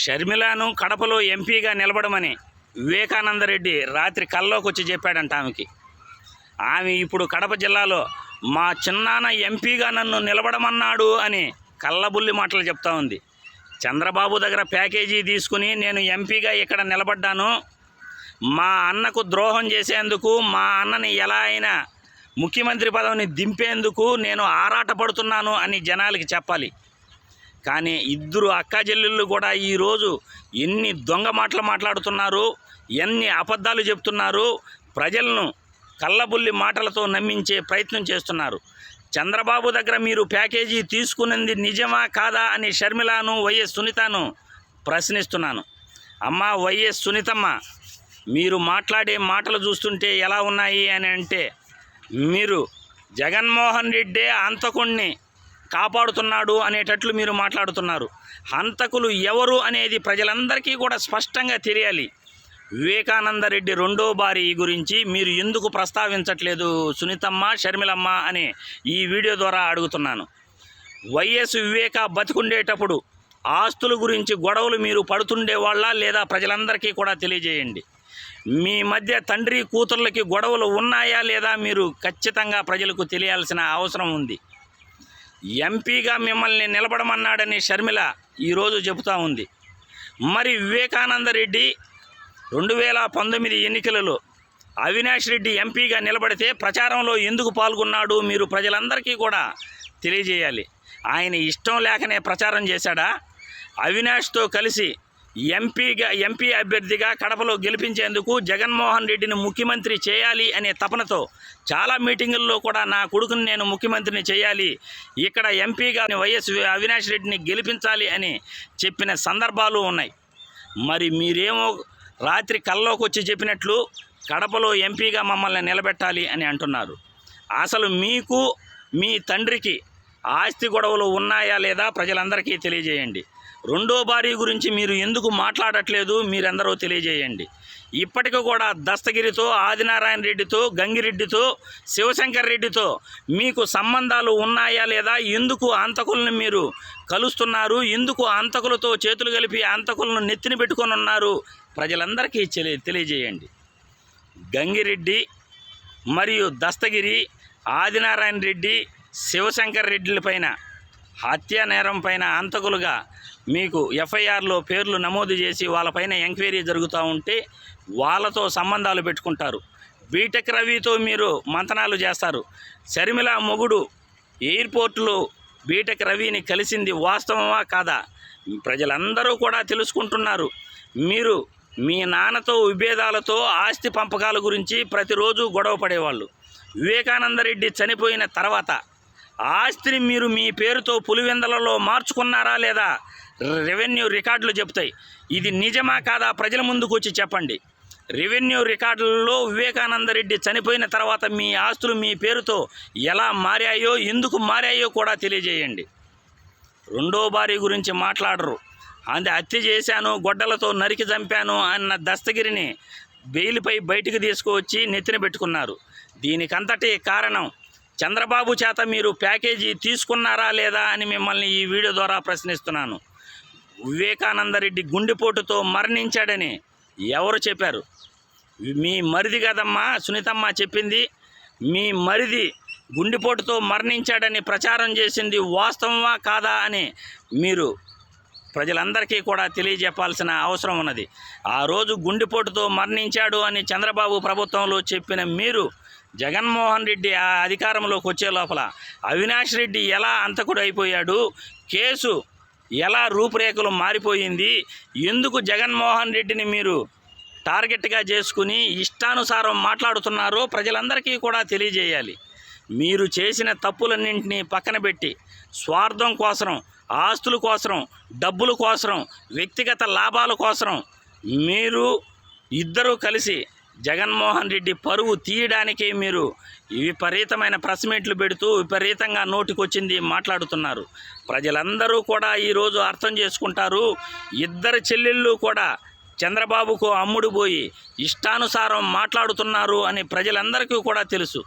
షర్మిలాను కడపలో ఎంపీగా నిలబడమని వివేకానందరెడ్డి రాత్రి కల్లోకి వచ్చి చెప్పాడంట ఆమెకి. ఆమె ఇప్పుడు కడప జిల్లాలో మా చిన్నాన్న ఎంపీగా నన్ను నిలబడమన్నాడు అని కళ్ళబుల్లి మాటలు చెప్తా ఉంది. చంద్రబాబు దగ్గర ప్యాకేజీ తీసుకుని నేను ఎంపీగా ఇక్కడ నిలబడ్డాను. మా అన్నకు ద్రోహం చేసేందుకు మా అన్నని ఎలా అయినా ముఖ్యమంత్రి పదవిని దింపేందుకు నేను ఆరాటపడుతున్నాను అని జనాలకి చెప్పాలి. కానీ ఇద్దరు అక్కా చెల్లెళ్ళు కూడా ఈరోజు ఎన్ని దొంగ మాటలు మాట్లాడుతున్నారు ఎన్ని అబద్ధాలు చెప్తున్నారు ప్రజలను కళ్ళబుల్లి మాటలతో నమ్మించే ప్రయత్నం చేస్తున్నారు. చంద్రబాబు దగ్గర మీరు ప్యాకేజీ తీసుకున్నది నిజమా కాదా అని షర్మిలాను వైఎస్ సునీతను ప్రశ్నిస్తున్నాను. అమ్మ వైఎస్ సునీతమ్మ మీరు మాట్లాడే మాటలు చూస్తుంటే ఎలా ఉన్నాయి అని అంటే మీరు జగన్మోహన్ రెడ్డే అంతకుణ్ణి కాపాడుతున్నాడు అనేటట్లు మీరు మాట్లాడుతున్నారు. హంతకులు ఎవరు అనేది ప్రజలందరికీ కూడా స్పష్టంగా తెలియాలి. వివేకానంద రెడ్డి రెండో బారి గురించి మీరు ఎందుకు ప్రస్తావించట్లేదు? సునీతమ్మ షర్మిలమ్మ అనే ఈ వీడియో ద్వారా అడుగుతున్నాను. వైఎస్ వివేక బతికుండేటప్పుడు ఆస్తుల గురించి గొడవలు మీరు పడుతుండేవాళ్ళ లేదా ప్రజలందరికీ కూడా తెలియజేయండి. మీ మధ్య తండ్రి కూతుర్లకి గొడవలు ఉన్నాయా లేదా మీరు ఖచ్చితంగా ప్రజలకు తెలియాల్సిన అవసరం ఉంది. ఎంపీగా మిమ్మల్ని నిలబడమన్నాడని షర్మిల ఈరోజు చెబుతా ఉంది. మరి వివేకానంద రెడ్డి రెండు వేల పంతొమ్మిది ఎన్నికలలో అవినాష్ రెడ్డి ఎంపీగా నిలబడితే ప్రచారంలో ఎందుకు పాల్గొన్నాడు మీరు ప్రజలందరికీ కూడా తెలియజేయాలి. ఆయన ఇష్టం లేకనే ప్రచారం చేశాడా? అవినాష్తో కలిసి ఎంపీగా ఎంపీ అభ్యర్థిగా కడపలో గెలిపించేందుకు జగన్మోహన్ రెడ్డిని ముఖ్యమంత్రి చేయాలి అనే తపనతో చాలా మీటింగుల్లో కూడా నా కొడుకుని నేను ముఖ్యమంత్రిని చేయాలి ఇక్కడ ఎంపీగా వైఎస్ అవినాష్ రెడ్డిని గెలిపించాలి అని చెప్పిన సందర్భాలు ఉన్నాయి. మరి మీరేమో రాత్రి కల్లోకి వచ్చి చెప్పినట్లు కడపలో ఎంపీగా మమ్మల్ని నిలబెట్టాలి అని అంటున్నారు. అసలు మీకు మీ తండ్రికి ఆస్తి గొడవలు ఉన్నాయా లేదా ప్రజలందరికీ తెలియజేయండి. రెండో భార్య గురించి మీరు ఎందుకు మాట్లాడట్లేదు మీరందరూ తెలియజేయండి. ఇప్పటికి కూడా దస్తగిరితో ఆదినారాయణ రెడ్డితో గంగిరెడ్డితో శివశంకర్ రెడ్డితో మీకు సంబంధాలు ఉన్నాయా లేదా ఎందుకు అంతకులను మీరు కలుస్తున్నారు ఎందుకు అంతకులతో చేతులు కలిపి అంతకులను నెత్తిన పెట్టుకొని ఉన్నారు ప్రజలందరికీ తెలియజేయండి. గంగిరెడ్డి మరియు దస్తగిరి ఆదినారాయణ రెడ్డి శివశంకర్ రెడ్డిలపైన హత్యా నేరం పైన అంతకులుగా మీకు ఎఫ్ఐఆర్లో పేర్లు నమోదు చేసి వాళ్ళపైన ఎంక్వైరీ జరుగుతూ ఉంటే వాళ్ళతో సంబంధాలు పెట్టుకుంటారు. బీటెక్ రవితో మీరు మంతనాలు చేస్తారు. శర్మిల మొగుడు ఎయిర్పోర్టులో బీటెక్ రవిని కలిసింది వాస్తవమా కాదా? ప్రజలందరూ కూడా తెలుసుకుంటున్నారు. మీరు మీ నాన్నతో విభేదాలతో ఆస్తి పంపకాల గురించి ప్రతిరోజు గొడవ పడేవాళ్ళు. వివేకానందరెడ్డి చనిపోయిన తర్వాత ఆస్తిని మీరు మీ పేరుతో పులివెందలలో మార్చుకున్నారా లేదా? రెవెన్యూ రికార్డులు చెప్తాయి. ఇది నిజమా కాదా? ప్రజల ముందుకు వచ్చి చెప్పండి. రెవెన్యూ రికార్డులలో వివేకానందరెడ్డి చనిపోయిన తర్వాత మీ ఆస్తులు మీ పేరుతో ఎలా మారాయో ఎందుకు మారాయో కూడా తెలియజేయండి. రెండో భార్య గురించి మాట్లాడరు. అంది హత్య చేశాను గొడ్డలతో నరికి చంపాను అన్న దస్తగిరిని బెయిల్పై బయటికి తీసుకువచ్చి నెత్తిన పెట్టుకున్నారు. దీనికంతటి కారణం చంద్రబాబు చేత మీరు ప్యాకేజీ తీసుకున్నారా లేదా అని మిమ్మల్ని ఈ వీడియో ద్వారా ప్రశ్నిస్తున్నాను. వివేకానందరెడ్డి గుండెపోటుతో మరణించాడని ఎవరు చెప్పారు? మీ మరిది కదమ్మా సునీతమ్మ చెప్పింది. మీ మరిది గుండెపోటుతో మరణించాడని ప్రచారం చేసింది వాస్తవమా కాదా అని మీరు ప్రజలందరికీ కూడా తెలియజెప్పాల్సిన అవసరం ఉన్నది. ఆ రోజు గుండెపోటుతో మరణించాడు అని చంద్రబాబు ప్రభుత్వంలో చెప్పిన మీరు జగన్మోహన్ రెడ్డి ఆ అధికారంలోకి వచ్చే లోపల అవినాష్ రెడ్డి ఎలా అంతకుడు అయిపోయాడు? కేసు ఎలా రూపురేఖలు మారిపోయింది? ఎందుకు జగన్మోహన్ రెడ్డిని మీరు టార్గెట్గా చేసుకుని ఇష్టానుసారం మాట్లాడుతున్నారో ప్రజలందరికీ కూడా తెలియజేయాలి. మీరు చేసిన తప్పులన్నింటినీ పక్కన పెట్టి స్వార్థం కోసం ఆస్తుల కోసం డబ్బుల కోసం వ్యక్తిగత లాభాల కోసం మీరు ఇద్దరూ కలిసి జగన్మోహన్ రెడ్డి పరువు తీయడానికే మీరు విపరీతమైన ప్రెస్ మీట్లు పెడుతూ విపరీతంగా నోటికొచ్చింది మాట్లాడుతున్నారు. ప్రజలందరూ కూడా ఈరోజు అర్థం చేసుకుంటారు. ఇద్దరు చెల్లెళ్ళు కూడా చంద్రబాబుకు అమ్ముడు పోయి ఇష్టానుసారం మాట్లాడుతున్నారు అని ప్రజలందరికీ కూడా తెలుసు.